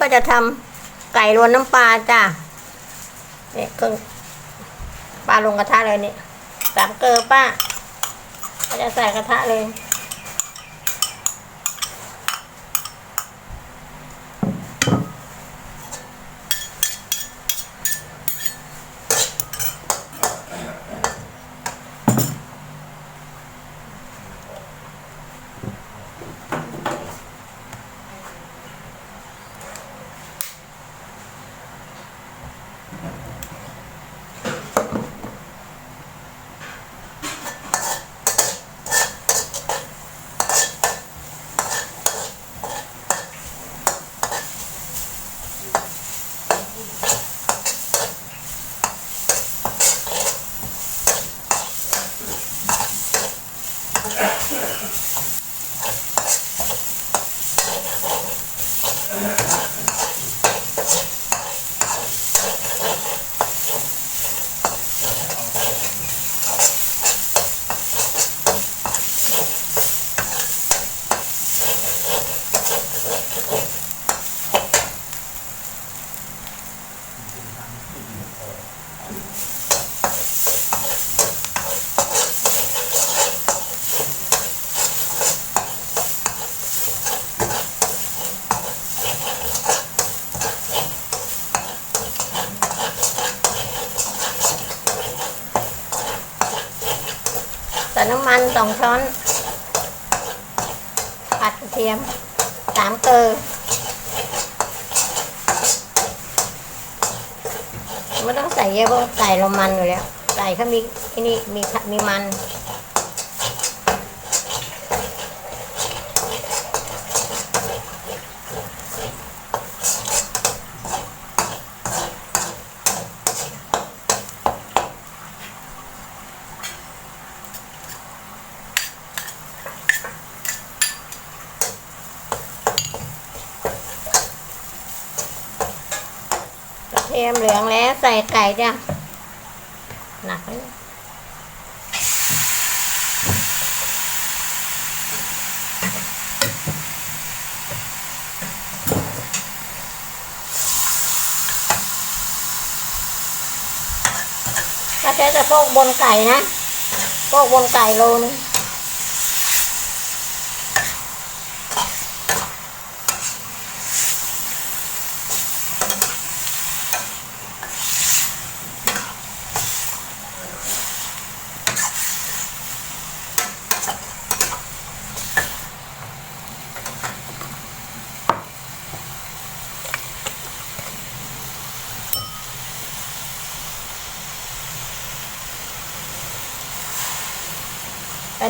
ก็จะทำไก่รวนน้ำปลาจ้ะเนี่ยเครื่องปลาลงกระทะเลยนี่สามเกลือป้าก็จะใส่กระทะเลย ส่น้ำมันสองช้อน ผัดกระเทียมสามเกลือไม่ต้องใส่เยอะเพราะใส่ลงมันอยู่แล้ว ใส่เขามีอ้นี่มีมีมัน เทียมเหลืองแล้วใส่ไก่จ้ะหนักเลยถ้าใช้แต่พวกบนไก่นะพวกบนไก่โลนึง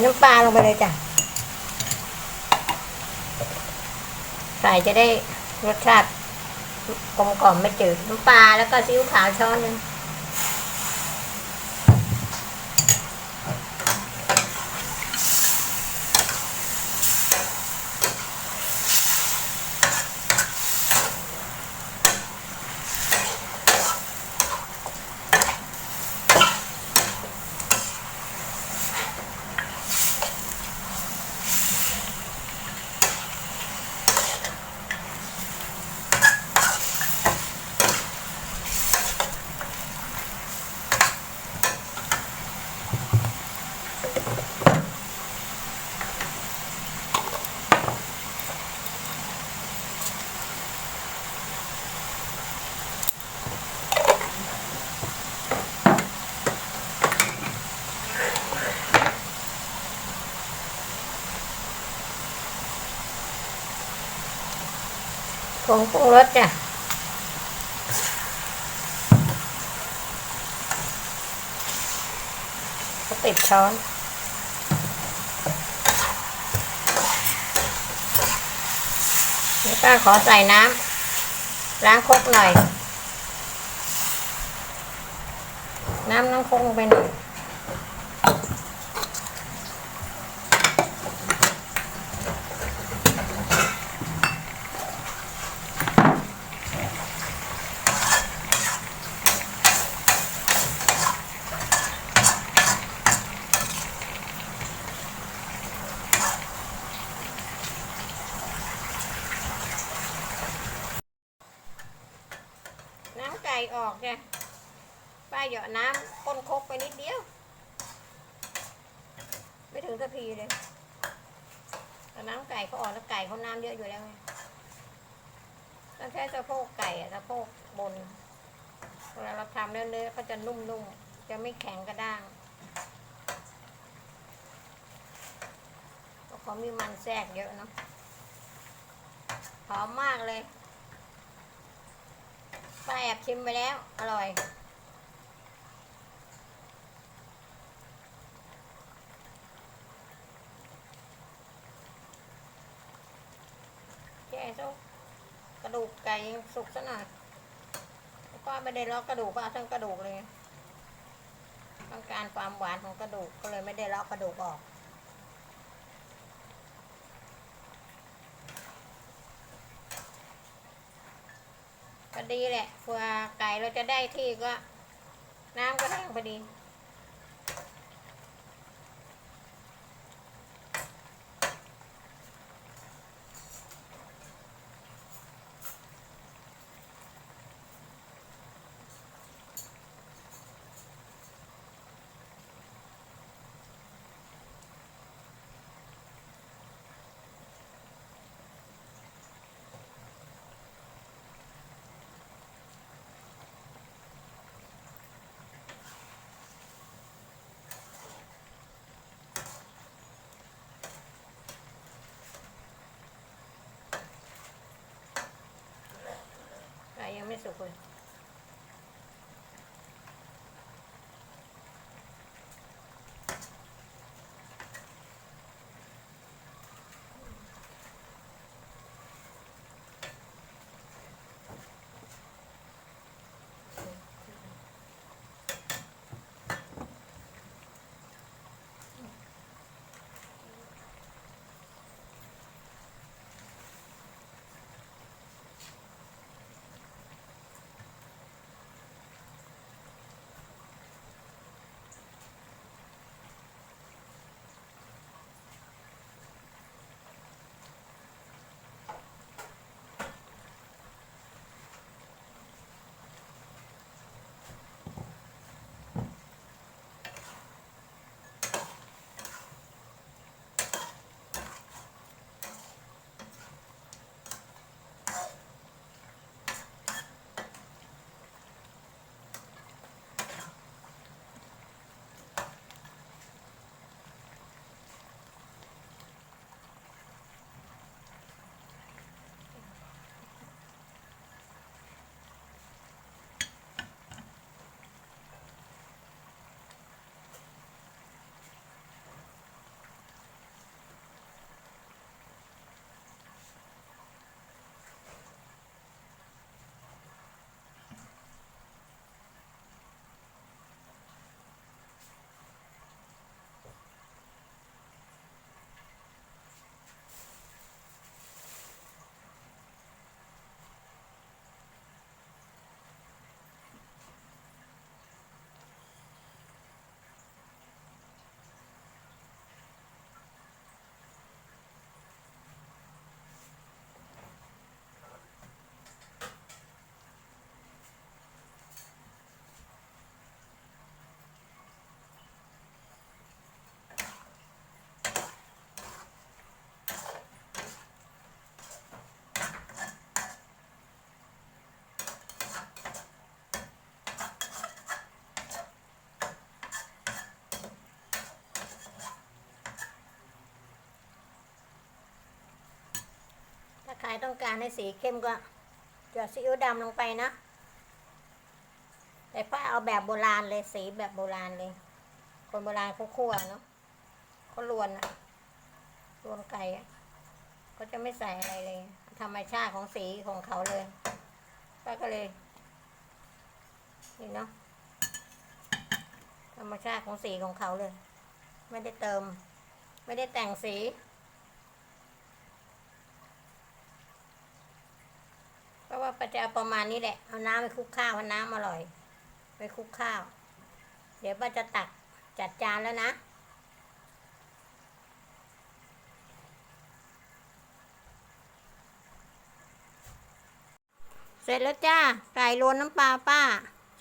น้ำปลาลงไปเลยจ้ะ ใส่จะได้รสชาติกลมกล่อมไม่จืดน้ำปลาแล้วก็ซีอิ๊วขาวช้อนนึง ผงปรุงรสจ้ะก็ติดช้อนแล้วก็ขอใส่น้ำล้างครกหน่อย น้ำน้ำครกลงไปหน่อย ออกจ้ะป้าเหยาะน้ำก้นคกไปนิดเดียว ไม่ถึงสักพีเลยแต่น้ำไก่เขาออกแล้วไก่เขาน้ำเยอะอยู่แล้วไงต้องใช้สะโพกไก่อะสะโพกบนเวลาเราทำเนื้อๆก็จะนุ่มๆ จะไม่แข็งกระด้างเพราะเขามีมันแทรกเยอะเนาะหอมมากเลย บชิมไปแล้ว อร่อยแค่ซุกกระดูกไก่สุกซะหน่อยป้าไม่ได้เลอกกระดูกป้าเอาทั้งกระดูกเลย ต้องการความหวานของกระดูกก็เลยไม่ได้เลอกกระดูกออก ดีแหละเผื่อไก่เราจะได้ที่ก็ น้ำก็แห้งพอดี ไก่ยั ต้องการให้สีเข้มก็หยดซีอิ๊วดำลงไปนะ แต่ป้าเอาแบบโบราณเลยสีแบบโบราณเลย คนโบราณเขาคั่วเนาะเขาลวนอะลวนไก่อะเขาจะไม่ใส่อะไรเลย ธรรมชาติของสีของเขาเลยป้าก็เลย นี่เนาะธรรมชาติของสีของเขาเลย ไม่ได้เติม ไม่ได้แต่งสี เพราประจะเอาประมาณนี้แหละ เอาน้ำไปคลุกข้าวให้น้ำอร่อย ไปคลุกข้าว เดี๋ยวป้าจะตักจัดจานแล้วนะ เสร็จแล้วจ้าไก่รวนน้ำปลาป้า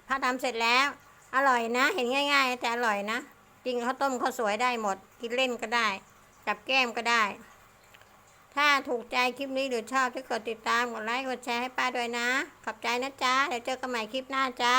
พาทำเสร็จแล้ว อร่อยนะ เห็นง่าย ๆ แต่อร่อยนะ จริงข้าวต้มข้าวสวยได้หมด กินเล่นก็ได้ จับแก้มก็ได้ ถ้าถูกใจคลิปนี้หรือชอบก็กดติดตามกดไลค์กดแชร์ให้ป้าด้วยนะ ขอบใจนะจ๊ะเดี๋ยวเจอกันใหม่คลิปหน้าจ้า